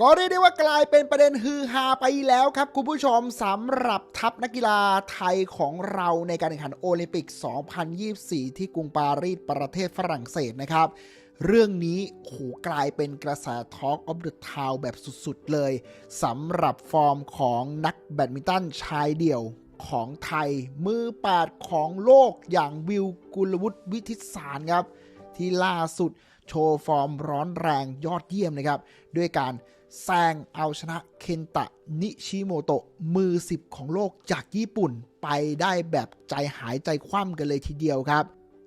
ก็เรียกได้ว่ากลายเป็นประเด็นฮือฮาไปแล้วครับ คุณผู้ชมสำหรับทัพนักกีฬาไทยของเราในการแข่งขันโอลิมปิก 2024 ที่กรุงปารีสประเทศฝรั่งเศสนะครับ เรื่องนี้โหกลายเป็นกระแส Talk of the Town แบบสุดๆเลยสำหรับฟอร์มของนักแบดมินตันชายเดี่ยวของไทย มือ8ของโลกอย่างวิวกุลวุฒิวิทิสารครับ ที่ล่าสุดโชว์ฟอร์มร้อนแรงยอดเยี่ยมนะครับ ด้วยการ แซงเอาชนะเคนตะนิชิโมโตะมือ 10 ของโลกจากญี่ปุ่นไปได้แบบใจหายใจคว่ำกันเลยทีเดียวครับ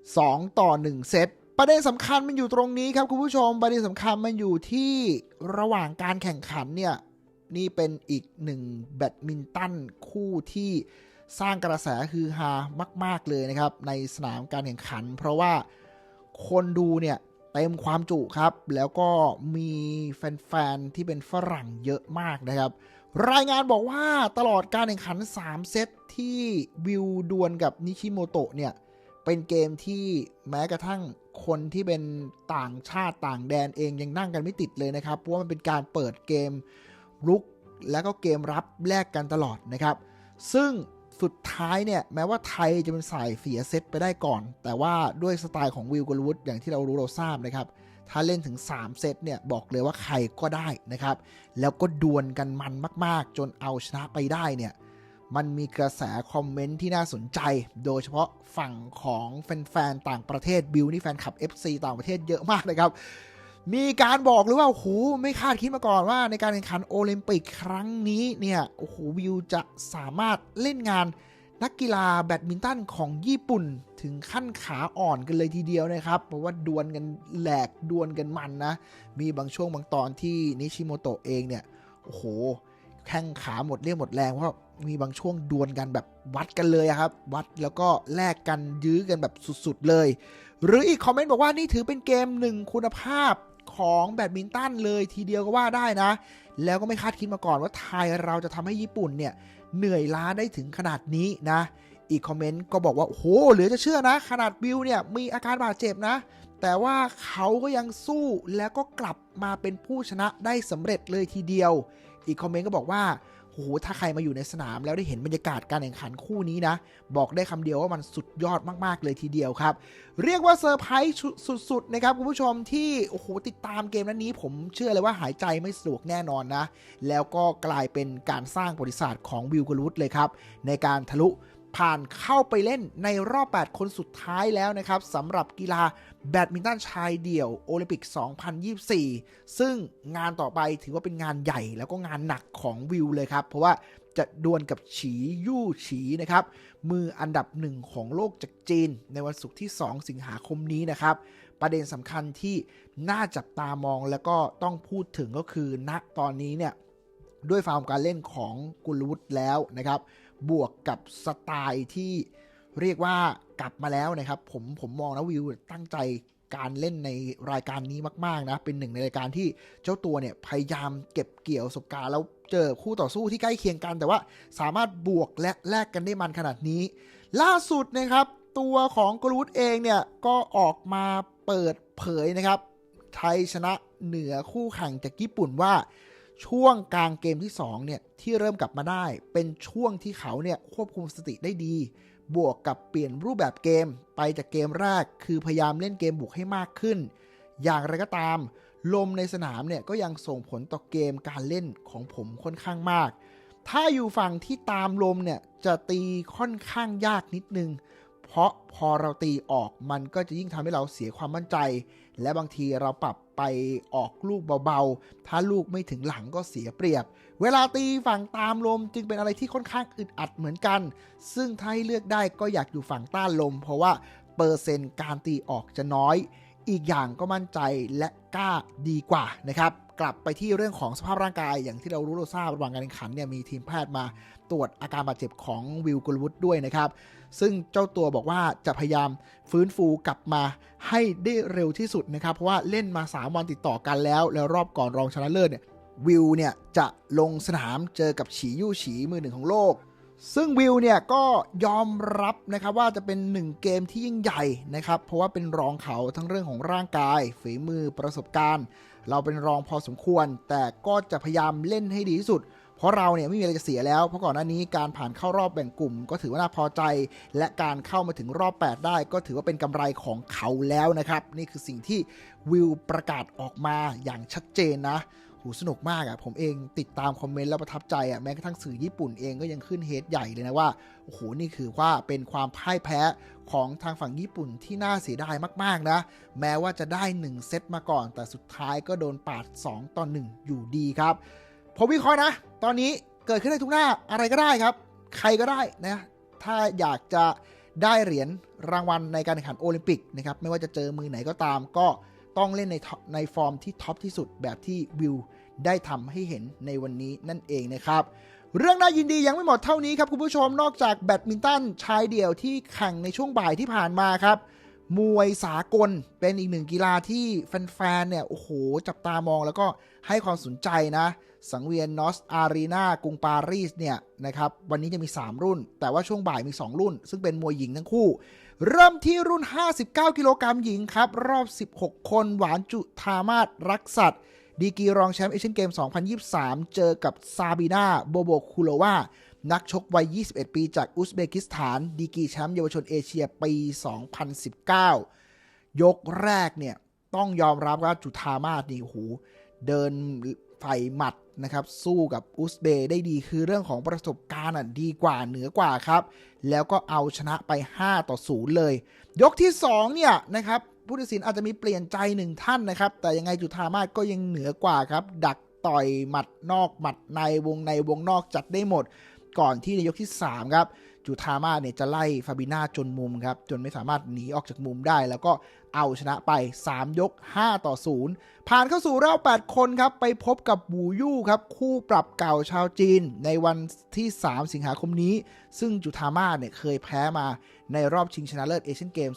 2 ต่อ 1 เซตประเด็นสำคัญมันอยู่ตรงนี้ครับคุณผู้ชมประเด็นสำคัญมันอยู่ที่ระหว่างการแข่งขันเนี่ย นี่เป็นอีกหนึ่งแบดมินตันคู่ที่สร้างกระแสฮือฮามาก ๆเลยนะครับ ในสนามการแข่งขัน เพราะว่าคนดูเนี่ย เต็มความจุครับ แล้วก็มีแฟนๆ ที่เป็นฝรั่งเยอะมากนะครับ รายงานบอกว่าตลอดการแข่งขัน 3 เซตที่วิวดวลกับนิชิโมโตะเนี่ย เป็นเกมที่แม้กระทั่งคนที่เป็นต่างชาติต่างแดนเองยังนั่งกันไม่ติดเลยนะครับ เพราะว่ามันเป็นการเปิดเกมรุกแล้วก็เกมรับแลกกันตลอดนะครับ ซึ่ง สุดท้ายเนี่ย แม้ว่าไทยจะเป็นสายเสียเซตไปได้ก่อน แต่ว่าด้วยสไตล์ของวิลกลวุฒอย่างที่เรารู้เราทราบนะครับ ถ้าเล่นถึง 3 เซตเนี่ย บอกเลยว่าใครก็ได้นะครับ แล้วก็ดวลกันมันมาก ๆ จนเอาชนะไปได้เนี่ย มันมีกระแสคอมเมนต์ที่น่าสนใจ โดยเฉพาะฝั่งของแฟน ๆ ต่างประเทศบิลนี่แฟนคลับ FC ต่างประเทศเยอะมากนะครับ มีการบอกหรือว่าโอ้โหไม่คาดคิดมาก่อนว่าในการแข่งขันโอลิมปิกครั้งนี้เนี่ยโอ้โหวิวจะสามารถเล่นงานนักกีฬาแบดมินตันของญี่ปุ่นถึงขั้นขาอ่อนกันเลยทีเดียวนะครับ เพราะว่าดวลกันแหลกดวลกันมันนะ มีบางช่วงบางตอนที่นิชิโมโตะเองเนี่ย โอ้โห แข้งขาหมดเรี่ยวหมดแรง เพราะมีบางช่วงดวลกันแบบวัดกันเลยครับ วัดแล้วก็แลกกันยื้อกันแบบสุดๆเลย หรืออีกคอมเมนต์บอกว่านี่ถือเป็นเกมหนึ่งคุณภาพ ของแบดมินตันเลยทีเดียวก็ว่าได้นะ แล้วก็ไม่คาดคิดมาก่อนว่าไทยเราจะทำให้ญี่ปุ่นเนี่ยเหนื่อยล้าได้ถึงขนาดนี้นะ อีกคอมเมนต์ก็บอกว่าโหเหลือจะเชื่อนะ ขนาดบิลเนี่ยมีอาการบาดเจ็บนะ แต่ว่าเขาก็ยังสู้แล้วก็กลับมาเป็นผู้ชนะได้สำเร็จเลยทีเดียว อีกคอมเมนต์ก็บอกว่า โหถ้าใครมาอยู่ในสนามแล้วได้เห็นบรรยากาศการแข่งขันคู่นี้นะ บอกได้คำเดียวว่ามันสุดยอดมากๆเลยทีเดียวครับ เรียกว่าเซอร์ไพรส์สุดๆนะครับคุณผู้ชมที่โอ้โหติดตามเกมนั้นนี้ ผมเชื่อเลยว่าหายใจไม่สะดวกแน่นอนนะ แล้วก็กลายเป็นการสร้างประวัติศาสตร์ของวิลกรูดเลยครับในการทะลุ ผ่านเข้าไปเล่นในรอบ 8 คนสุดท้ายแล้วนะครับสำหรับกีฬาแบดมินตันชายเดี่ยวโอลิมปิก 2024 ซึ่งงานต่อไปถือว่าเป็นงานใหญ่แล้วก็งานหนักของวิวเลยครับ เพราะว่าจะดวลกับฉียู่ฉีนะครับ มืออันดับหนึ่งของโลกจากจีน ในวันศุกร์ที่ 2 สิงหาคมนี้นะครับ ประเด็นสำคัญที่น่าจับตามองแล้วก็ต้องพูดถึงก็คือณตอนนี้เนี่ยด้วยฟาร์มการเล่นของกุลวุฒิแล้วนะครับ บวกกับสไตล์ที่เรียกว่ากลับมาแล้วนะครับ ผมผมมองนะวิวตั้งใจการเล่นในรายการนี้มากๆนะ เป็นหนึ่งในรายการที่เจ้าตัวเนี่ยพยายามเก็บเกี่ยวประสบการณ์แล้วเจอคู่ต่อสู้ที่ใกล้เคียงกัน แต่ว่าสามารถบวกและแลกกันได้มันขนาดนี้ ล่าสุดนะครับ ตัวของกรูดเองเนี่ยก็ออกมาเปิดเผยนะครับ ไทยชนะเหนือคู่แข่งจากญี่ปุ่นว่า ช่วงกลางเกมที่2เนี่ยที่เริ่มกลับมาได้ เป็นช่วงที่เขาเนี่ยควบคุมสติได้ดี บวกกับเปลี่ยนรูปแบบเกมไปจากเกมแรก คือพยายามเล่นเกมบุกให้มากขึ้น อย่างไรก็ตาม ลมในสนามเนี่ยก็ยังส่งผลต่อเกมการเล่นของผมค่อนข้างมาก ถ้าอยู่ฝั่งที่ตามลมเนี่ยจะตีค่อนข้างยากนิดนึง เพราะพอเราตีออกมันก็จะยิ่งทำให้เราเสียความมั่นใจ และบางทีเราปรับไปออกลูกเบาๆ ถ้าลูกไม่ถึงหลังก็เสียเปรียบ เวลาตีฝั่งตามลมจึงเป็นอะไรที่ค่อนข้างอึดอัดเหมือนกัน ซึ่งถ้าให้เลือกได้ก็อยากอยู่ฝั่งต้านลม เพราะว่าเปอร์เซ็นต์การตีออกจะน้อย อีกอย่างก็มั่นใจและกล้าดีกว่านะครับ กลับไปที่เรื่องของสภาพร่างกายอย่างที่เรารู้เราทราบระหว่างการแข่งขันเนี่ยมีทีมแพทย์มาตรวจอาการบาดเจ็บของวิลกุลวุฒิด้วยนะครับ ซึ่งเจ้าตัวบอกว่าจะพยายามฟื้นฟูกลับมาให้ได้เร็วที่สุดนะครับ เพราะว่าเล่นมา 3 วันติดต่อกันแล้ว แล้วรอบก่อนรองชนะเลิศเนี่ยวิลเนี่ยจะลงสนามเจอกับฉียู่ฉีมือหนึ่งของโลก ซึ่งวิลเนี่ยก็ยอมรับนะครับว่าจะเป็นหนึ่งเกมที่ยิ่งใหญ่นะครับ เพราะว่าเป็นรองเขาทั้งเรื่องของร่างกาย ฝีมือประสบการณ์ เราเป็นรองพอสมควร แต่ก็จะพยายามเล่นให้ดีที่สุด เพราะเราเนี่ยไม่มีอะไรจะเสียแล้ว เพราะก่อนหน้านี้การผ่านเข้ารอบแบ่งกลุ่ม ก็ถือว่าน่าพอใจ และการเข้ามาถึงรอบ 8 ได้ ก็ถือว่าเป็นกำไรของเขาแล้วนะครับ นี่คือสิ่งที่วิวประกาศออกมาอย่างชัดเจนนะ หูสนุกมากอะ่ะผมเองติดตามคอมเมนต์แล้วประทับใจอะ่ะแม้กระทั่งสื่อญี่ปุ่นเองก็ยังขึ้นเฮดใหญ่เลยนะว่าโอ้โหนี่คือว่าเป็นความพ่ายแพ้ของทางฝั่งญี่ปุ่นที่น่าเสียดายมากๆนะ แม้ว่าจะได้ 1 เซตมาก่อน แต่สุดท้ายก็โดนปาด 2ต่อ1อยู่ดีครับผมวิเคราะห์นะ ตอนนี้เกิดขึ้นได้ทุกหน้าอะไรก็ได้ครับ ใครก็ได้นะถ้าอยากจะได้เหรียญรางวัลในการแข่งขันโอลิมปิกนะครับไม่ว่าจะเจอมือไหนก็ตามก็ ต้องเล่นในท็อปในฟอร์มที่ท็อปที่สุดแบบที่วิวได้ทำให้เห็นในวันนี้นั่นเองนะครับ เรื่องน่ายินดียังไม่หมดเท่านี้ครับคุณผู้ชมนอกจากแบดมินตันชายเดี่ยวที่แข่งในช่วงบ่ายที่ผ่านมาครับ มวยสากลเป็นอีกหนึ่งกีฬาที่แฟนๆเนี่ยโอ้โห จับตามองแล้วก็ให้ความสนใจนะ สังเวียนนอสอารีนากรุงปารีสเนี่ยนะครับวันนี้จะมี 3 รุ่น แต่ว่าช่วงบ่ายมี 2 รุ่น ซึ่งเป็นมวยหญิงทั้งคู่ เริ่มที่รุ่น 59 กิโลกรัมหญิงครับ รอบ 16 คนหวานจุธามาศรักสัตว์ดีกีรองแชมป์เอเชียนเกม 2023 เจอกับซาบีนาโบโบคูโลวานักชกวัย 21 ปีจากอุซเบกิสถาน ดีกีแชมป์เยาวชนเอเชียปี 2019 ยกแรกเนี่ย ต้องยอมรับว่าจุธามาศนี่โอ้โหเดินไฟหมัด นะครับสู้กับอุซเบย์ได้ดีคือเรื่องของประสบการณ์ดีกว่าเหนือกว่าครับ แล้วก็เอาชนะไป 5 ต่อ 0 เลย ยกที่ 2 เนี่ยนะครับผู้ตัดสินอาจจะมีเปลี่ยนใจหนึ่งท่านนะครับ แต่ยังไงจุธามาศก็ยังเหนือกว่าครับ ดักต่อยหมัดนอกหมัดในวงในวงนอกจัดได้หมด ก่อนที่ในยกที่ 3 ครับ จุธามาเนี่ยจะไล่ฟาบิน่าจนมุมครับ จนไม่สามารถหนีออกจากมุมได้ แล้วก็เอาชนะไป 3 ยก 5 ต่อ 0 ผ่านเข้าสู่รอบ8คนครับ ไปพบกับบูยู่ครับ คู่ปรับเก่าชาวจีน ในวันที่ 3 สิงหาคมนี้ ซึ่งจุธามาเนี่ยเคยแพ้มาในรอบชิงชนะเลิศเอเชียนเกม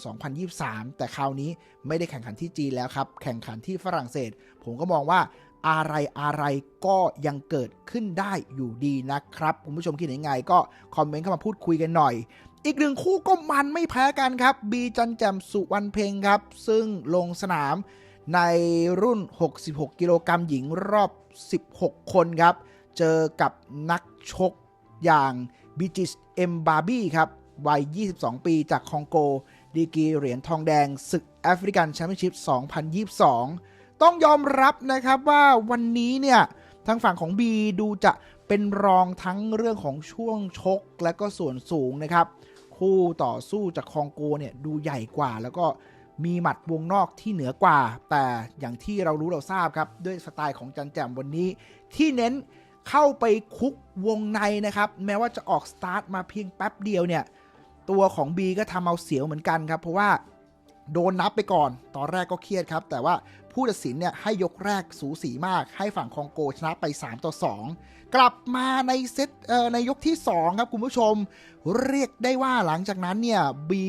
2023 แต่คราวนี้ไม่ได้แข่งขันที่จีนแล้วครับ แข่งขันที่ฝรั่งเศส ผมก็มองว่า อะไรอะไรก็ยังเกิดขึ้นได้อยู่ดีนะครับ คุณผู้ชมคิดยังไงก็คอมเมนต์เข้ามาพูดคุยกันหน่อย อีกหนึ่งคู่ก็มันไม่แพ้กันครับ บีจันแจมสุวรรณเพลงครับ ซึ่งลงสนามในรุ่น 66 กิโลกรัมหญิงรอบ 16 คนครับ เจอกับนักชกอย่างบิจิสเอมบาร์บี้ครับ วัย 22 ปีจากคองโก ดีกีเหรียญทองแดงศึกแอฟริกันแชมเปี้ยนชิพ 2022 ต้องยอมรับนะครับว่าวันนี้เนี่ยทางฝั่งของ B ดูจะเป็นรองทั้งเรื่องของช่วงชกและก็ส่วนสูงนะครับ คู่ต่อสู้จากคองโกเนี่ยดูใหญ่กว่าแล้วก็มีหมัดวงนอกที่เหนือกว่า แต่อย่างที่เรารู้เราทราบครับ ด้วยสไตล์ของจันแจมวันนี้ ที่เน้นเข้าไปคุกวงในนะครับ แม้ว่าจะออกสตาร์ทมาเพียงแป๊บเดียวเนี่ย ตัวของ B ก็ทำเอาเสียวเหมือนกันครับ เพราะว่า โดนนับไปก่อน ตอนแรกก็เครียดครับ แต่ว่าผู้ตัดสินเนี่ยให้ยกแรกสูสีมาก ให้ฝั่งคองโกชนะไป 3 ต่อ 2 กลับมาในเซตในยกที่ 2 ครับคุณผู้ชม เรียกได้ว่าหลังจากนั้นเนี่ยบี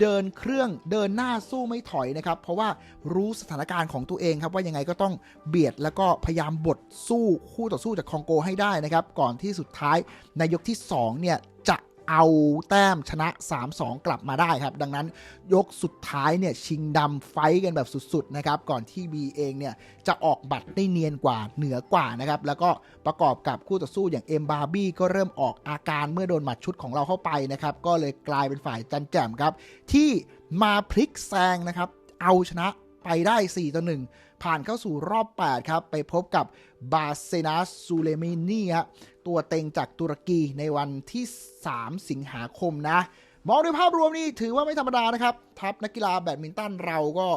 เดินเครื่องเดินหน้าสู้ไม่ถอยนะครับ เพราะว่ารู้สถานการณ์ของตัวเองครับ ว่ายังไงก็ต้องเบียดแล้วก็พยายามบดสู้คู่ต่อสู้จากคองโกให้ได้นะครับ ก่อนที่สุดท้ายในยกที่2เนี่ยจะ เอาแต้มชนะ 3-2 กลับมาได้ครับ ดังนั้นยกสุดท้ายเนี่ยชิงดำไฟกันแบบสุดๆนะครับ ก่อนที่ B เองเนี่ยจะออกบัตรได้เนียนกว่าเหนือกว่านะครับ แล้วก็ประกอบกับคู่ต่อสู้อย่างเอ็มบาร์บี้ก็เริ่มออกอาการเมื่อโดนหมัดชุดของเราเข้าไปนะครับ ก็เลยกลายเป็นฝ่ายจันแจ่มครับ ที่มาพลิกแซงนะครับ เอาชนะไปได้ 4 ต่อ 1 ผ่านเข้าสู่รอบ 8 ครับ ไปพบกับบาเซนัสซูเลมินีฮะ ตัวเต็งจากตุรกีในวันที่ 3 สิงหาคมนะมองด้วยภาพรวมนี่ถือว่าไม่ธรรมดานะครับ ทัพนักกีฬาแบดมินตันเราก็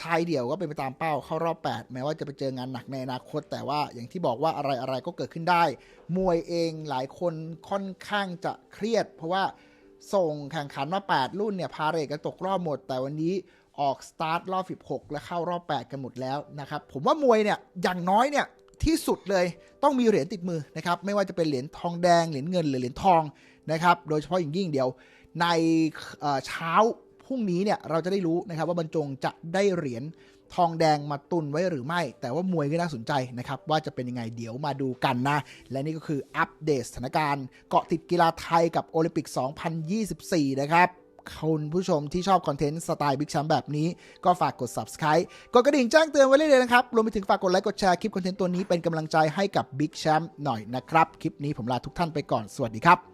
ชายเดี่ยวก็เป็นไปตามเป้าเข้ารอบ 8 แม้ว่าจะไปเจองานหนักในอนาคต แต่ว่าอย่างที่บอกว่าอะไรอะไรก็เกิดขึ้นได้ มวยเองหลายคนค่อนข้างจะเครียด เพราะว่าส่งแข่งขันมา 8 รุ่นเนี่ยพาเรทกันตกรอบหมด แต่วันนี้ออกสตาร์ทรอบ 16 และเข้ารอบ 8 กันหมดแล้วนะครับผมว่ามวยเนี่ยอย่างน้อยเนี่ย ที่สุดเลยต้องมีเหรียญติดมือนะครับไม่ว่าจะเป็นเหรียญทองแดงเหรียญเงินหรือเหรียญทองนะครับโดยเฉพาะอย่างยิ่งเดียว ในเช้าพรุ่งนี้เนี่ยเราจะได้รู้นะครับว่าบรรจงจะได้เหรียญทองแดงมาตุนไว้หรือไม่ แต่ว่ามวยก็น่าสนใจนะครับ ว่าจะเป็นยังไงเดี๋ยวมาดูกันนะ และนี่ก็คืออัปเดตสถานการณ์เกาะติดกีฬาไทยกับโอลิมปิก 2024 นะครับ คุณผู้ชมที่ชอบคอนเทนต์สไตล์บิ๊กแชมป์แบบนี้ ก็ฝากกด subscribe กดกระดิ่งแจ้งเตือนไว้เลยนะครับ รวมไปถึงฝากกดไลค์กดแชร์คลิปคอนเทนต์ตัวนี้เป็นกำลังใจให้กับบิ๊กแชมป์หน่อยนะครับ คลิปนี้ผมลาทุกท่านไปก่อนสวัสดีครับ